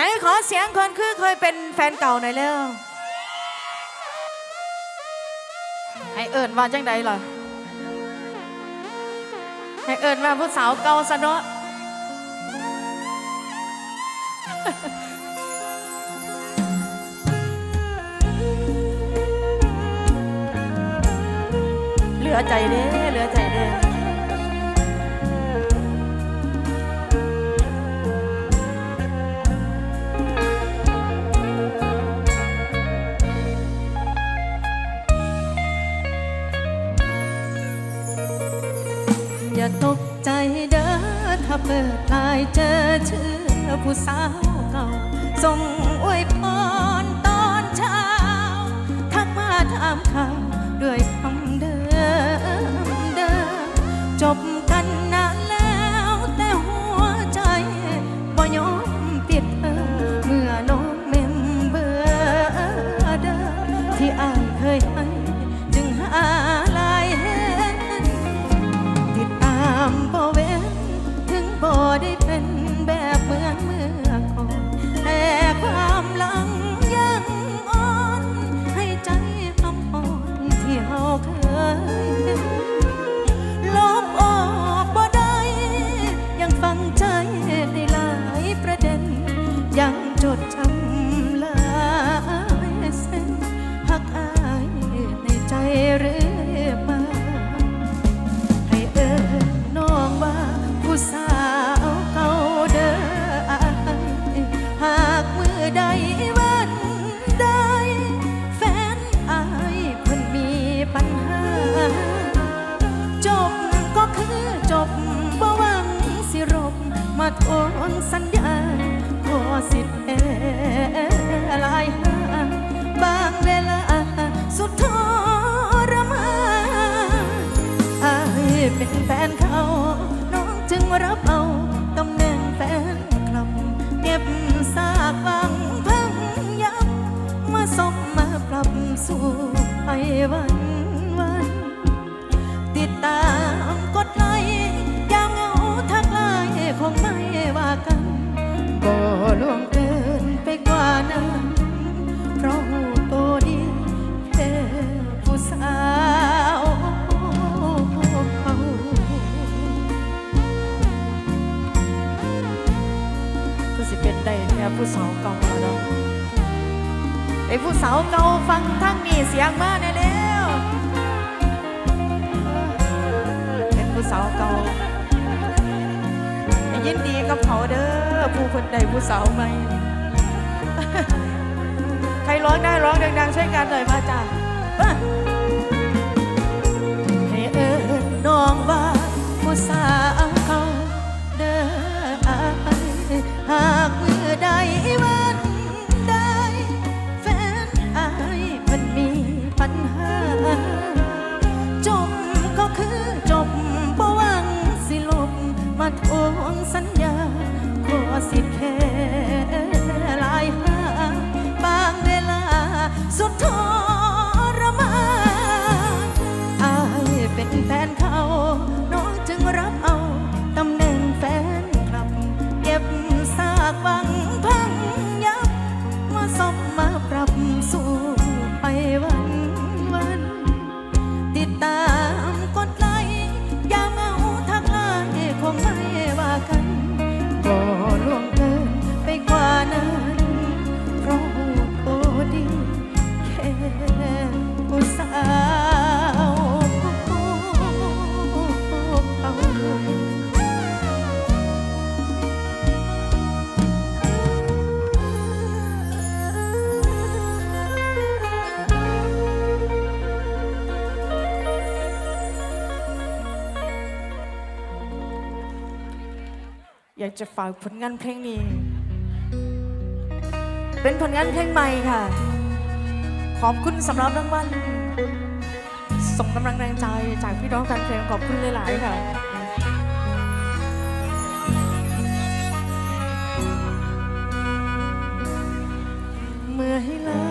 ไหนขอเสียงคนคือเคยเป็นแฟนเก่าหน่อยเร็วให้เอิญว่าจังใดล่ะให้เอิญว่าผู้สาวเก่าซะเนาะเหลือใจเด้เหลือใจ อย่าตกใจเด้อถ้าเปิดลายเจอชื่อผู้สาวเก่าส่งอวยพรตอนเช้า ทักมาถามข่าวด้วยคำเดิมเดิมจบ ทวงสัญญาขอสิทธิ์แอลายหาบางเวลาสุดทรมานอายเป็นแฟนเขา น้องจึงรับเอาตำแหน่งแฟนคลับเก็บซากฟังพังยับมาสมมาปรับสู่ไปวันวัน นั้น เพราะหูโตดีแค่ผู้สาวก็สิเป็นได้แค่ผู้สาวเก่าแล้วเนาะไอ้ผู้สาวเก่าฟังทั้งนี้เสียงมาแน่แล้วเป็นผู้สาวเก่ายินดีกับเขาเด้อผู้คนใดผู้สาวใหม่ ร้องได้ร้องดังๆช่วยกันหน่อยมาจ้าากจะฝากผลงานเพลงนี้ เป็นผลงานเพลงใหม่ค่ะ ขอบคุณสำหรับรางวัลส่งกำลังแรงใจจากพี่น้องแฟนเพลงขอบคุณหลาย ๆ ค่ะเมื่อให้ลา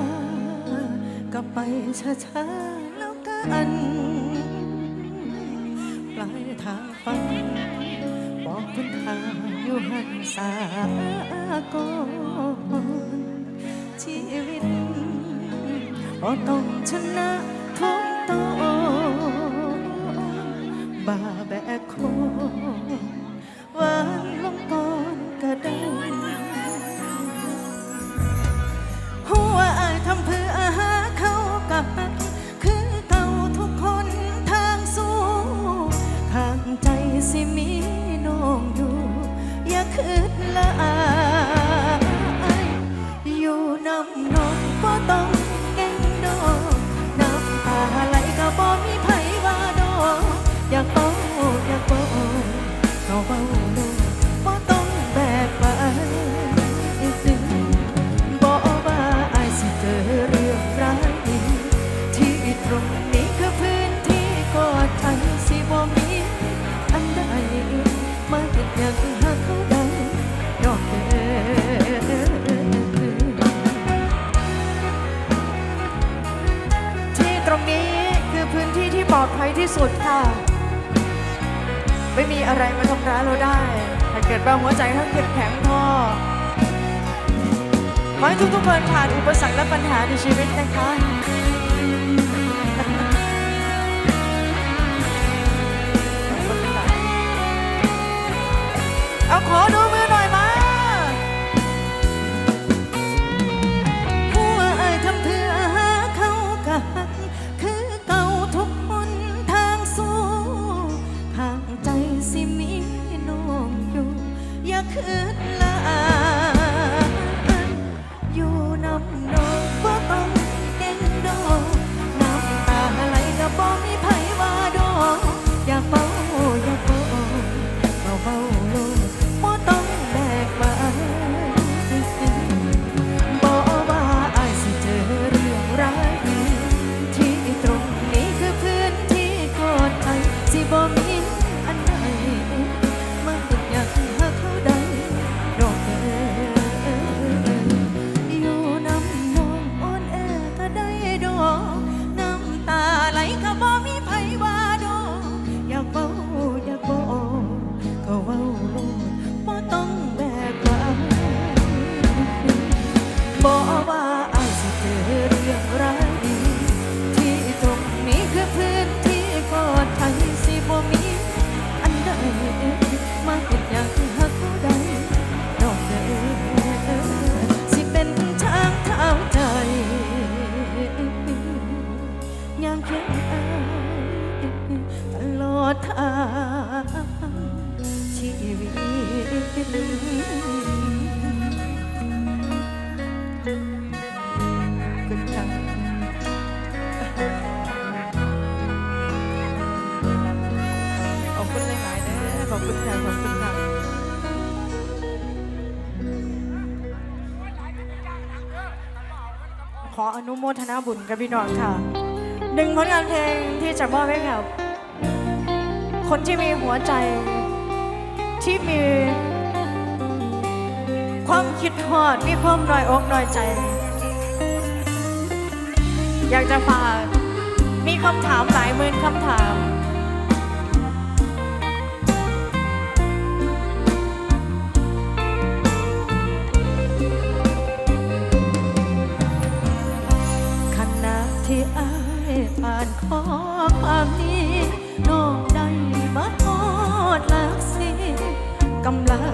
ก็ไปช้าๆแล้วกันปลายทางฝัน บอกคุณทางอยู่หันสากอนชีวิตอ่ต้องชนะทุกตอนบา mejor ออนุโมทนาบุญกับพี่น้องค่ะหนึ่งผลงานเพลงที่จะมอบให้กับคนที่มีหัวใจที่มีความคิดทอดมีความน้อยอกน้อยใจ อยากจะฝากมีคำถามหลายหมื่นคำถาม ขอคนี้น้องได้บัดพอลักสิกำลัง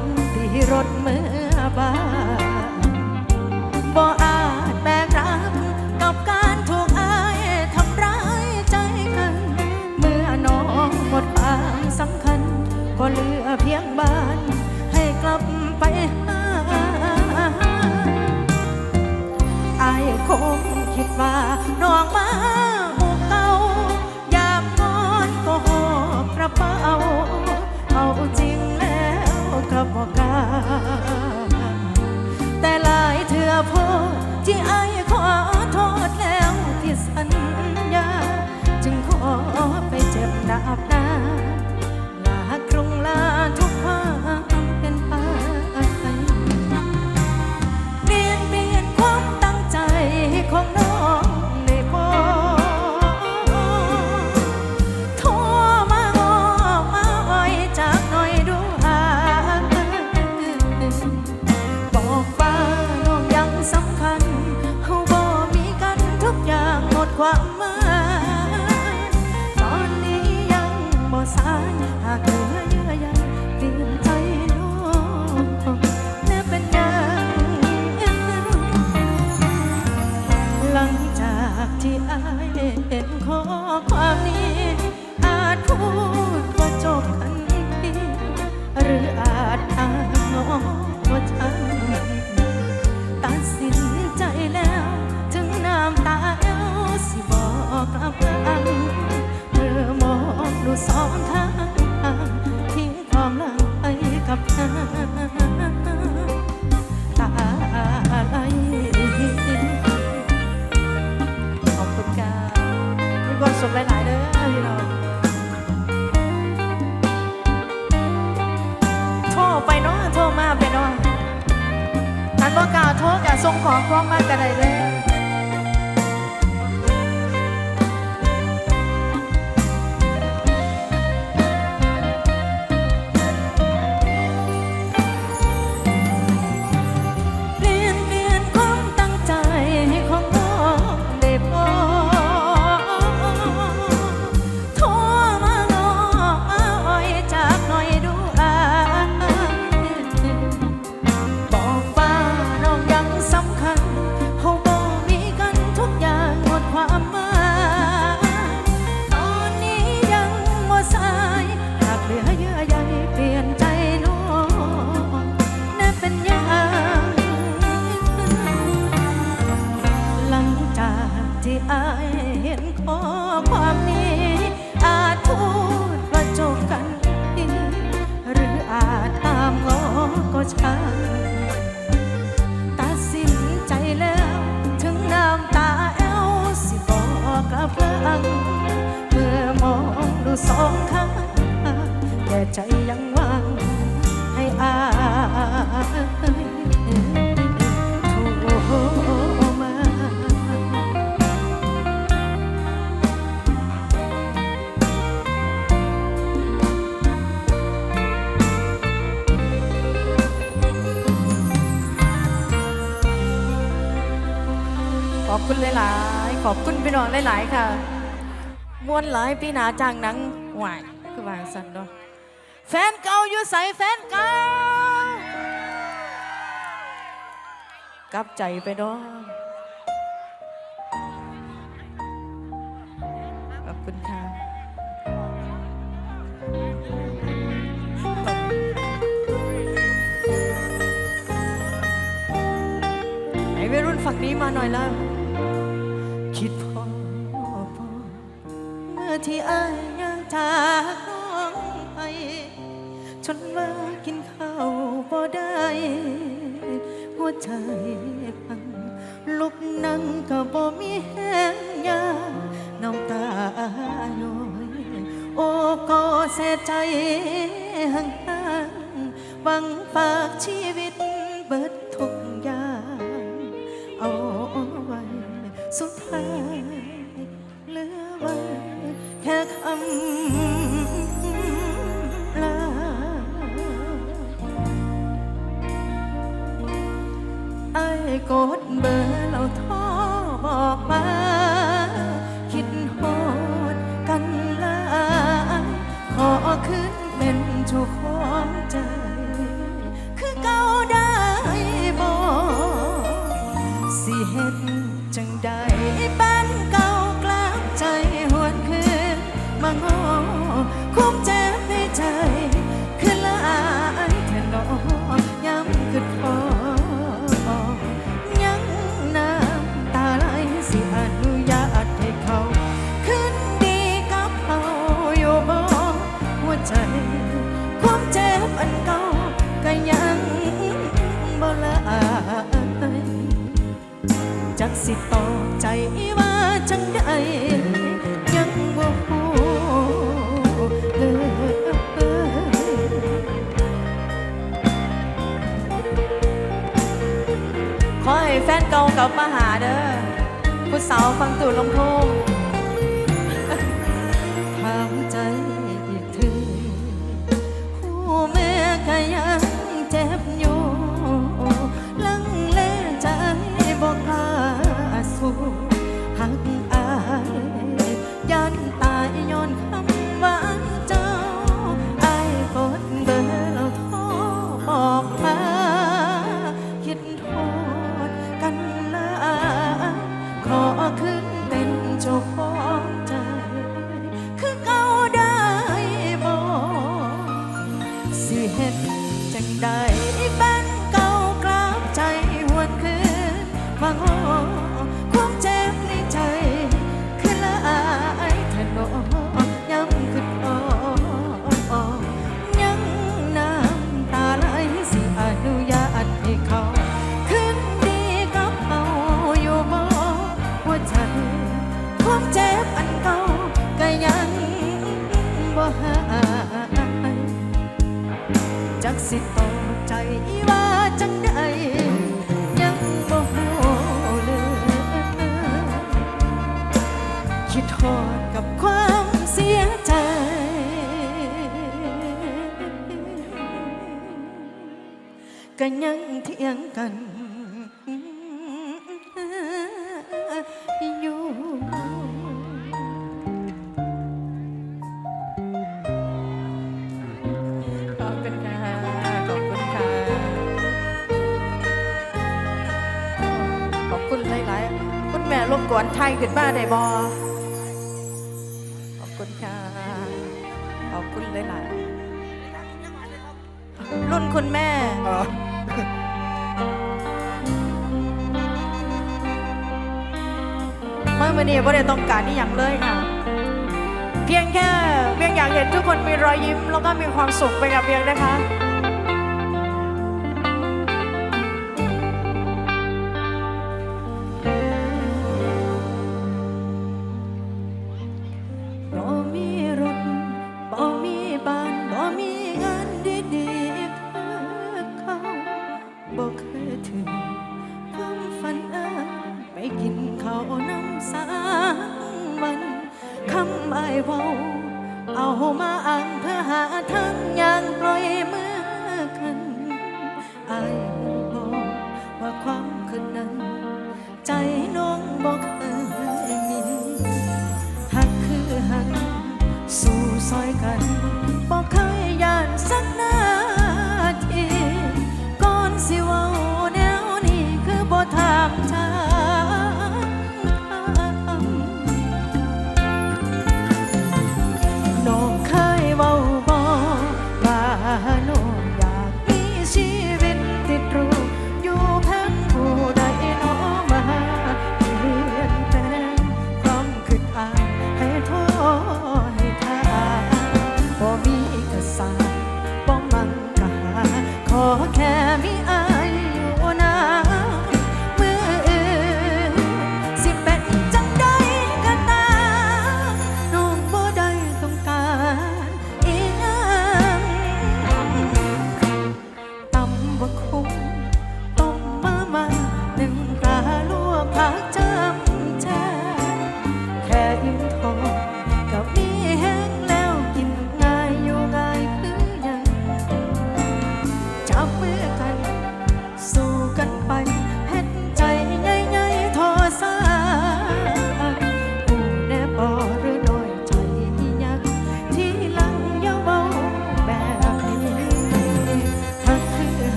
มีความสุขหลายๆเด้อพี่น้องโทรไปเนาะโทรมาไปเนาะทันบ่กล่าวโทรกับส่งของความมากกันได้เลย สองข้างแต่ใจยังหว่างให้อายโทรมาขอบคุณหลาย ๆ ขอบคุณพี่น้องหลาย ๆ ค่ะ มวนหลายพี่หนาจ้างหนังหวายคือวางสันเนาะแฟนเก่าอยู่ใส่แฟนเก่ากลับใจไปเนาะขอบคุณค่ะไอ้วัยรุ่นฝั่งนี้มาหน่อยแล้ว ที่อายยังจากน้องไป จนว่ากินข้าวบ่ได้ หัวใจพังลุกนั่งก็บ่มีแห้งยาน้ำตาย้อยโอ้ก็เสียใจห่างๆหวังฝากชีวิตำลาไอ้กดเบอร์เราโทรบอกมา คิดโหดกันหลายขอขึ้นเป็นเจ้าของใจ คือเก่าได้บ่สิเฮ็ดจังใดบ้านก่า มางอคุ้มเจ็บในใจ คือหลายแค่นอย้ำคือพอยังน้ำตาไหลสิอนุญาตให้เขา ขึ้นดีกับเขาอยู่บ่หัวใจความเจ็บอันเก่าก็ยังบ่ละอายจักสิตอใจว่า เก่ากลับมาหาเด้อผู้สาวฟังตู่ลงทุ่ง I. จักสิต่อใจว่าจังใดยังบ่ฮู้เลยคิดทอดกับความเสียใจ ก็ยังเถียงกัน บกวนไทยขึ้นมาได้บอขอบคุณค่ะ ขอบคุณหลายๆรุ่นคุณแม่ เมื่อวันนี้ไม่ได้ต้องการนี่อย่างเลยค่ะ เพียงแค่เพียงอยากเห็นทุกคนมีรอยยิ้ม แล้วก็มีความสุขไปกับเพียงนะคะ บ่เคยถึงความฝันเอ้ยไปกินข้าวน้ำสางวันคำไอ้ายเว้า เอามาอ้างเพื่อหาทางอย่างปล่อยมือกันไอ้ายบอกว่าความคืนนั้น ใจน้องบอกเคยมีหักคือหัก สู่ซอยกันบอกเคย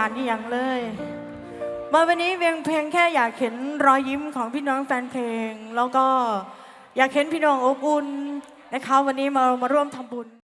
การที่ยังเลยมาวันนี้เวียงเพียงแค่อยากเห็นรอยยิ้มของพี่น้องแฟนเพลง แล้วก็อยากเห็นพี่น้องอบอุ่นนะคะวันนี้มามาร่วมทำบุญ